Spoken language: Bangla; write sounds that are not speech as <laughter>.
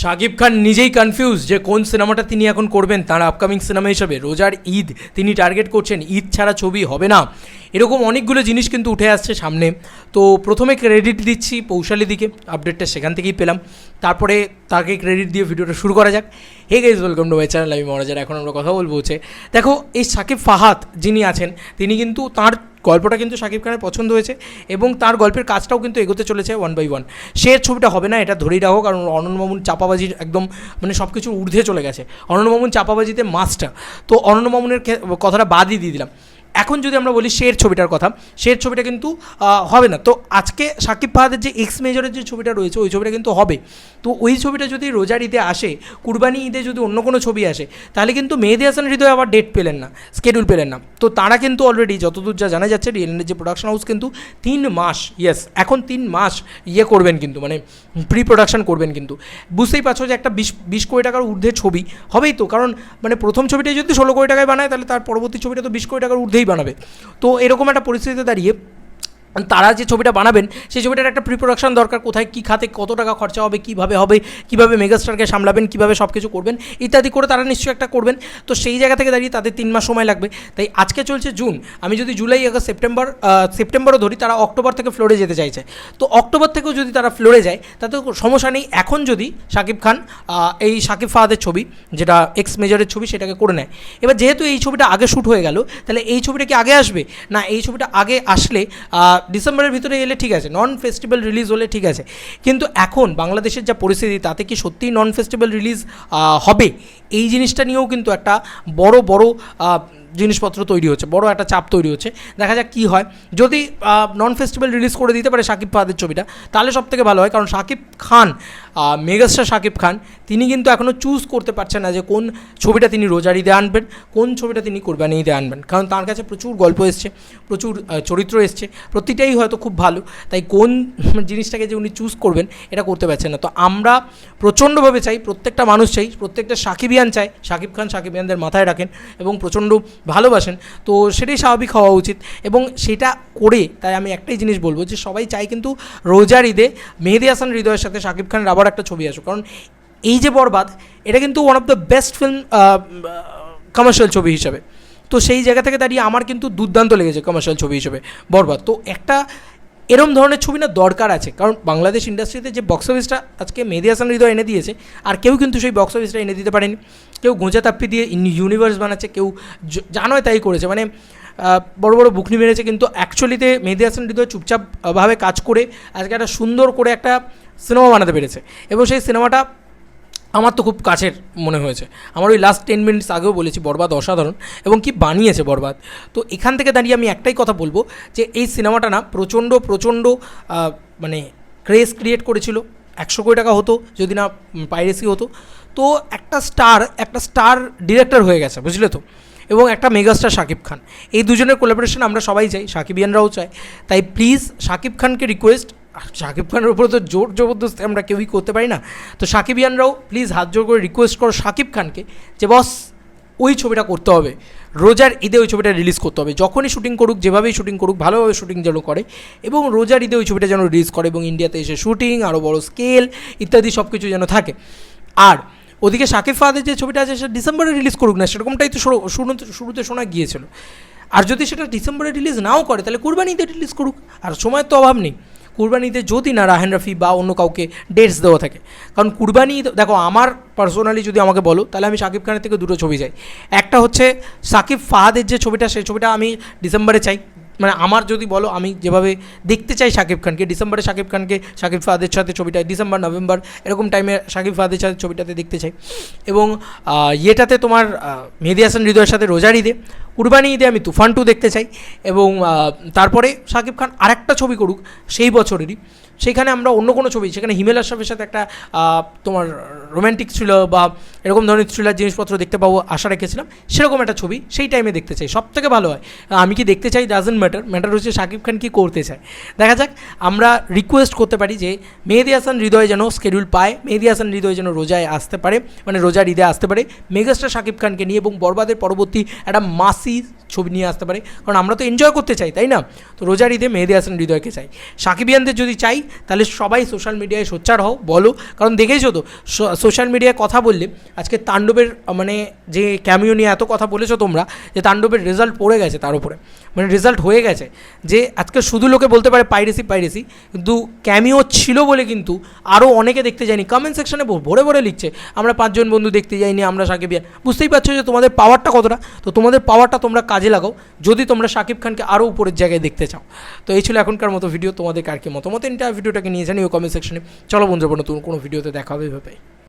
শাকিব খান নিজেই কনফিউজ যে কোন সিনেমাটা তিনি এখন করবেন, তার আপকামিং সিনেমা হিসেবে। রোজার ঈদ তিনি টার্গেট করছেন, ঈদ ছাড়া ছবি হবে না। এরকম অনেকগুলো জিনিস কিন্তু উঠে আসছে সামনে। তো প্রথমে ক্রেডিট দিচ্ছি পৌশালী দিকে আপডেটটা সেখান থেকেই পেলাম। তারপরে তাকে ক্রেডিট দিয়ে ভিডিওটা শুরু করা যাক। Hey guys welcome to my channel আমি মহারাজার, এখন আমরা কথা বলব হচ্ছে। দেখো, এই সাকিব ফাহাদ যিনি আছেন, তিনি কিন্তু তার গল্পটা কিন্তু শাকিব খানের পছন্দ হয়েছে এবং তার গল্পের কাজটাও কিন্তু এগোতে চলেছে ওয়ান বাই ওয়ান সে ছবিটা হবে না, এটা ধরেই রাখো, কারণ অনন্যমামুন চাপাবাজির একদম মানে সব কিছু ঊর্ধ্বে চলে গেছে। অনন্যমামুন চাপাবাজিতে মাস্টার তো অনন্যমামুনের কথাটা বাদই দিয়ে দিলাম। এখন যদি আমরা বলি শের ছবিটার কথা, শের ছবিটা কিন্তু হবে না। তো আজকে সাকিব ফাহাদের যে এক্স মেজরের যে ছবিটা রয়েছে, ওই ছবিটা কিন্তু হবে। তো ওই ছবিটা যদি রোজার ঈদে আসে, কুরবানি ঈদে যদি অন্য কোনো ছবি আসে, তাহলে কিন্তু মেহেদি হাসান হৃদয় আবার ডেট পেলেন না স্কেডিউল পেলেন না। তো তারা কিন্তু অলরেডি যতদূর যা জানা যাচ্ছে রিয়েলের যে প্রোডাকশন হাউস কিন্তু তিন মাস ইয়েস এখন তিন মাস ইয়ে করবেন কিন্তু মানে প্রি প্রোডাকশন করবেন কিন্তু। বুঝতেই পারছ যে একটা বিশ বিশ কোটি টাকার ঊর্ধ্বে ছবি, হবেই তো। কারণ মানে প্রথম ছবিটা যদি ষোলো কোটি টাকায় বানায়, তাহলে তার পরবর্তী ছবিটা তো বিশ কোটি টাকার ঊর্ধ্বেই বানাবে। তো এরকম একটা পরিস্থিতিতে দাঁড়িয়ে তারা যে ছবিটা বানাবেন, সেই ছবিটার একটা প্রি প্রোডাকশন দরকার, কোথায় কী খাতে কত টাকা খরচা হবে, কীভাবে হবে, কীভাবে মেগাস্টারকে সামলাবেন, কীভাবে সব কিছু করবেন, ইত্যাদি করে তারা নিশ্চয়ই একটা করবেন। তো সেই জায়গা থেকে দাঁড়িয়ে তাদের তিন মাস সময় লাগবে। তাই আজকে চলছে জুন। আমি যদি জুলাই, আগস্ট, সেপ্টেম্বর সেপ্টেম্বরও ধরি, তারা অক্টোবর থেকে ফ্লোরে যেতে চাইছে। তো অক্টোবর থেকেও যদি তারা ফ্লোরে যায়, তাতে সমস্যা নেই। এখন যদি শাকিব খান এই শাকিব ফাহাদের ছবি, যেটা এক্স মেজরের ছবি, সেটাকে করে নেয়। এবার যেহেতু এই ছবিটা আগে শ্যুট হয়ে গেল, তাহলে এই ছবিটা কি আগে আসবে? না, এই ছবিটা আগে আসলে ডিসেম্বরের ভিতরে এলে ঠিক আছে নন ফেস্টিভ্যাল রিলিজ হলে ঠিক আছে। কিন্তু এখন বাংলাদেশের যা পরিস্থিতি, তাতে কি সত্যিই নন ফেস্টিভ্যাল রিলিজ হবে? এই জিনিসটা নিয়েও কিন্তু একটা বড় বড় জিনিসপত্র তৈরি হচ্ছে, বড় একটা চাপ তৈরি হচ্ছে। দেখা যাক কী হয়। যদি নন ফেস্টিভ্যাল রিলিজ করে দিতে পারে শাকিব ফাহাদের ছবিটা, তাহলে সব থেকে ভালো হয়। কারণ শাকিব খান মেগাস্টার শাকিব খান, তিনি কিন্তু এখনও চুজ করতে পারছেন না যে কোন ছবিটা তিনি রোজার ঈদে আনবেন, কোন ছবিটা তিনি কোরবানি ঈদে আনবেন। কারণ তার কাছে প্রচুর গল্প এসছে, প্রচুর চরিত্র এসছে, প্রতিটাই হয়তো খুব ভালো। তাই কোন <laughs> জিনিসটাকে যে উনি চুজ করবেন, এটা করতে পারছেন না। তো আমরা প্রচণ্ডভাবে চাই, প্রত্যেকটা মানুষ চাই, প্রত্যেকটা সাকিবিয়ান চাই শাকিব খান সাকিবিয়ানদের মাথায় রাখেন এবং প্রচণ্ড ভালোবাসেন, তো সেটাই স্বাভাবিক হওয়া উচিত। এবং সেটা করে তাই আমি একটাই জিনিস বলব যে সবাই চাই কিন্তু রোজার ঈদে মেহেদি হাসান হৃদয়ের সাথে শাকিব খানের আবার একটা ছবি আসুক। কারণ এই যে বরবাদ, এটা কিন্তু one of the best film commercial ছবি হিসাবে। তো সেই জায়গা থেকে দাঁড়িয়ে আমার কিন্তু দুর্দান্ত লেগেছে কমার্শিয়াল ছবি হিসেবে বরবাদ। তো একটা এরম ধরনের ছবি না দরকার আছে। কারণ বাংলাদেশ ইন্ডাস্ট্রিতে যে বক্স অফিসটা আজকে মেহেদি হাসান হৃদয় এনে দিয়েছে, আর কেউ কিন্তু সেই বক্স অফিসটা এনে দিতে পারেনি। কেউ গোঁজা তাপ্পি দিয়ে ইউনিভার্স বানাচ্ছে, কেউ জানোয় তাই করেছে। মানে বড় বড় বুকনি মেরেছে, কিন্তু অ্যাকচুয়ালিতে মেহেদি হাসান হৃদয় চুপচাপভাবে কাজ করে আজকে একটা সুন্দর করে একটা সিনেমা বানাতে পেরেছে। এবং সেই সিনেমাটা আমার তো খুব কাছের মনে হয়েছে। আমার ওই লাস্ট টেন মিনিটস আগেও বলেছি, বরবাদ অসাধারণ এবং কি বানিয়েছে বরবাদ। তো এখান থেকে দাঁড়িয়ে আমি একটাই কথা বলব যে এই সিনেমাটা না প্রচণ্ড প্রচণ্ড মানে ক্রেজ ক্রিয়েট করেছিল। একশো কোটি টাকা হতো, যদি না পাইরেসি হতো। তো একটা স্টার একটা স্টার ডিরেক্টর হয়ে গেছে, বুঝলে তো? এবং একটা মেগাস্টার শাকিব খান। এই দুজনের কোলাবোরেশন আমরা সবাই চাই, সাকিবিয়ানরাও চাই তাই প্লিজ শাকিব খানকে রিকোয়েস্ট শাকিব খানের উপরে তো জোর জবরদস্তি আমরা কেউই করতে পারি না। তো সাকিবিয়ানরাও প্লিজ হাত জোর করে রিকোয়েস্ট করো শাকিব খানকে যে, বস, ওই ছবিটা করতে হবে। রোজার ঈদে ওই ছবিটা রিলিজ করতে হবে। যখনই শুটিং করুক, যেভাবেই শুটিং করুক, ভালোভাবে শুটিং যেন করে এবং রোজার ঈদে ওই ছবিটা যেন রিলিজ করে এবং ইন্ডিয়াতে এসে শুটিং আরও বড় স্কেল ইত্যাদি সব কিছু যেন থাকে। আর ওদিকে শাকিব ফাহাদের যে ছবিটা আছে, সেটা ডিসেম্বরে রিলিজ করুক না, সেরকমটাই তো শুরু- শুরুতে শুরুতে শোনা গিয়েছিল। আর যদি সেটা ডিসেম্বরে রিলিজ নাও করে, তাহলে কুরবানিতে রিলিজ করুক। আর সময়ের তো অভাব নেই। কুরবানিতে যদি না রাহেন রাফি বা অন্য কাউকে ডেটস দেওয়া থাকে। কারণ কুরবানি, দেখো, আমার পার্সোনালি যদি আমাকে বলো, তাহলে আমি শাকিব খানের থেকে দুটো ছবি চাই। একটা হচ্ছে শাকিব ফাহাদের যে ছবিটা সেই ছবিটা আমি ডিসেম্বরে চাই। মানে আমার যদি বলো, আমি যেভাবে দেখতে চাই শাকিব খানকে, ডিসেম্বরে শাকিব খানকে শাকিব ফাহাদের সাথে ছবিটা ডিসেম্বর, নভেম্বর, এরকম টাইমে শাকিব ফাহাদের সাথে ছবিটাতে দেখতে চাই। এবং ইয়েটাতে তোমার মেহেদি হাসান হৃদয়ের সাথে রোজার ঈদে কুরবানি ঈদে আমি তুফান টু দেখতে চাই এবং তারপরে শাকিব খান আরেকটা ছবি করুক, সেই বছরেরই। সেখানে আমরা অন্য কোনো ছবি, সেখানে হিমেল আশরাফের সাথে একটা তোমার রোম্যান্টিক থ্রিলার বা এরকম ধরনের থ্রিলার জিনিসপত্র দেখতে পাবো আশা রেখেছিলাম। সেরকম একটা ছবি সেই টাইমে দেখতে চাই। সব থেকে ভালো হয় আমি কি দেখতে চাই ডাজেন্ট ম্যাটার ম্যাটার হচ্ছে শাকিব খান কি করতে চায়। দেখা যাক, আমরা রিকোয়েস্ট করতে পারি যে মেহেদি হাসান হৃদয় যেন স্কেডিউল পায়, মেহেদি হাসান হৃদয় যেন রোজায় আসতে পারে মানে রোজার ঈদে আসতে পারে, মেগাস্টার শাকিব খানকে নিয়ে এবং বরবাদের পরবর্তী একটা মাসি see ছবি নিয়ে আসতে পারে। কারণ আমরা তো এনজয় করতে চাই, তাই না? তো রোজার ঈদে মেহেদি হাসান হৃদয়কে চাই। সাকিবিয়ানদের যদি চাই, তাহলে সবাই সোশ্যাল মিডিয়ায় সোচ্চার হও, বলো। কারণ দেখেইছো তো সোশ্যাল মিডিয়ায় কথা বললে আজকে তাণ্ডবের মানে যে ক্যামিও নিয়ে এত কথা বলেছ তোমরা, যে তাণ্ডবের রেজাল্ট পড়ে গেছে তার উপরে। মানে রেজাল্ট হয়ে গেছে। যে আজকে শুধু লোকে বলতে পারে পাইরেসি পাইরেসি কিন্তু ক্যামিও ছিল বলে কিন্তু আরও অনেকে দেখতে যায়নি। কমেন্ট সেকশনে ভরে ভরে লিখছে, আমরা পাঁচজন বন্ধু দেখতে যাইনি, আমরা সাকিব ইয়ান বুঝতেই পারছ যে তোমাদের পাওয়ারটা কতটা? তো তোমাদের পাওয়ারটা তোমরা কাজে লাগাও, যদি তোমরা সাকিব খানকে আরও উপরের জায়গায় দেখতে চাও। তো এই ছিল এখনকার মতো ভিডিও তোমাদের কার কি মতামত? এন্টার ভিডিওটাকে নিয়ে জানিও কমেন্ট সেকশনে চলো বন্ধুরা, নতুন কোনো ভিডিওতে দেখা হবে ভেবে